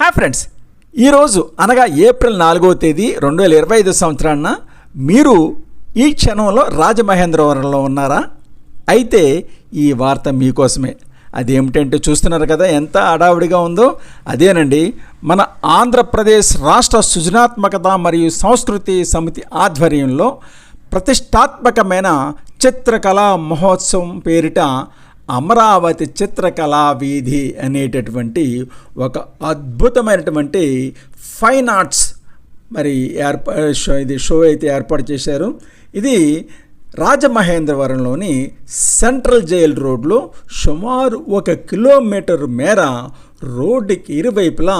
Hi friends ఈరోజు అనగా April నాలుగవ తేదీ రెండు వేల ఇరవై ఐదు సంవత్సరాన మీరు ఈ క్షణంలో రాజమహేంద్రవరంలో ఉన్నారా? అయితే ఈ వార్త మీకోసమే. అదేమిటంటే చూస్తున్నారు కదా ఎంత అడావిడిగా ఉందో. అదేనండి మన ఆంధ్రప్రదేశ్ రాష్ట్ర సృజనాత్మకత మరియు సంస్కృతి సమితి ఆధ్వర్యంలో ప్రతిష్టాత్మకమైన చిత్రకళా మహోత్సవం పేరిట అమరావతి చిత్రకళా వీధి అనేటటువంటి ఒక అద్భుతమైనటువంటి ఫైన్ ఆర్ట్స్ మరి ఏర్పా షో ఇది షో అయితే ఏర్పాటు చేశారు. ఇది రాజమహేంద్రవరంలోని సెంట్రల్ జైల్ రోడ్లో సుమారు ఒక కిలోమీటర్ మేర రోడ్డుకి ఇరువైపులా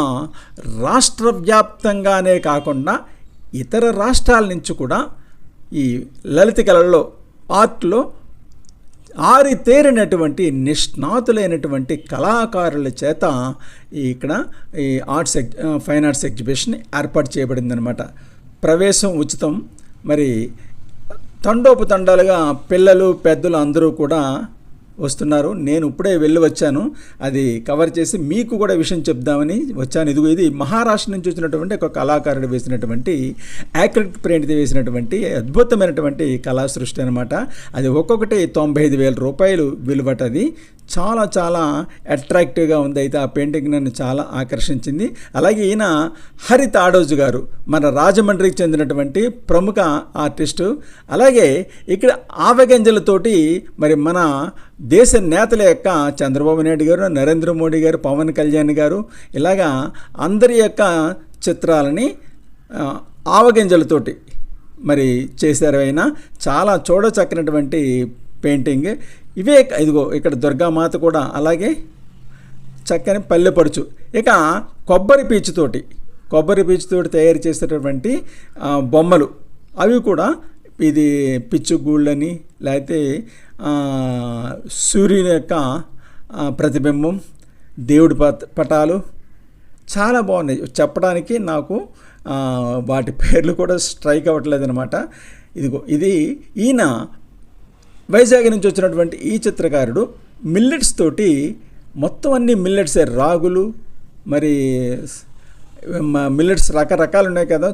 రాష్ట్ర వ్యాప్తంగానే కాకుండా ఇతర రాష్ట్రాల నుంచి కూడా ఈ లలిత కళల్లో ఆర్ట్లో ఆరితేరినటువంటి నిష్ణాతులైనటువంటి కళాకారుల చేత ఇక్కడ ఈ ఆర్ట్స్ ఎగ్ ఫైన్ ఆర్ట్స్ ఎగ్జిబిషన్ ఏర్పాటు చేయబడిందనమాట ప్రవేశం ఉచితం. మరి తండోపతండాలుగా పిల్లలు పెద్దలు అందరూ కూడా వస్తున్నారు. నేను ఇప్పుడే వెళ్ళి వచ్చాను. అది కవర్ చేసి మీకు కూడా విషయం చెప్దామని వచ్చాను. ఇదిగో ఇది మహారాష్ట్ర నుంచి వచ్చినటువంటి ఒక కళాకారుడు వేసినటువంటి యాక్రిక్ ప్రింట్ వేసినటువంటి అద్భుతమైనటువంటి కళా సృష్టి అనమాట అది ఒక్కొక్కటి తొంభై ఐదు వేల రూపాయలు విలువట అది చాలా చాలా అట్రాక్టివ్గా ఉంది. అయితే ఆ పెయింటింగ్ నన్ను చాలా ఆకర్షించింది. అలాగే ఈయన హరి తాడోజు గారు మన రాజమండ్రికి చెందినటువంటి ప్రముఖ ఆర్టిస్టు అలాగే ఇక్కడ ఆవగంజలతోటి మరి మన దేశ నేతల యొక్క చంద్రబాబు నాయుడు గారు నరేంద్ర మోడీ గారు పవన్ కళ్యాణ్ గారు ఇలాగా అందరి యొక్క చిత్రాలని ఆవగింజలతోటి మరి చేశారు. అయినా చాలా చూడచక్కనటువంటి పెయింటింగ్ ఇవే ఇదిగో ఇక్కడ దుర్గామాత కూడా అలాగే చక్కని పల్లెపడుచు ఇక కొబ్బరి పీచుతోటి కొబ్బరి పీచుతోటి తయారు చేసేటటువంటి బొమ్మలు. అవి కూడా ఇది పిచ్చుగూళ్ళని లేకపోతే సూర్యుని యొక్క ప్రతిబింబం దేవుడి పటాలు చాలా బాగున్నాయి. చెప్పడానికి నాకు వాటి పేర్లు కూడా స్ట్రైక్ అవ్వట్లేదు అనమాట ఇదిగో ఇది ఈయన వైజాగ్ నుంచి వచ్చినటువంటి ఈ చిత్రకారుడు మిల్లెట్స్ తోటి మొత్తం అన్ని మిల్లెట్సే రాగులు మరి మిల్లెట్స్ రకరకాలు ఉన్నాయి కదా.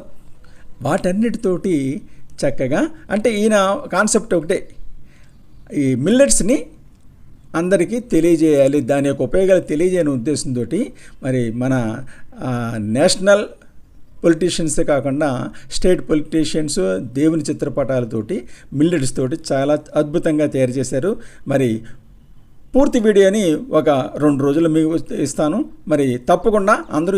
వాటన్నిటితోటి చక్కగా అంటే ఈయన కాన్సెప్ట్ ఒకటే. ఈ మిల్లెట్స్ని అందరికీ తెలియజేయాలి దాని యొక్క ఉపయోగాలు తెలియజేయని ఉద్దేశంతో మరి మన నేషనల్ పొలిటీషియన్సే కాకుండా స్టేట్ పొలిటీషియన్స్ దేవుని చిత్రపటాలతోటి మిల్లెట్స్ తోటి చాలా అద్భుతంగా తయారు చేశారు. మరి పూర్తి వీడియోని ఒక రెండు రోజులు మీకు ఇస్తాను. మరి తప్పకుండా అందరూ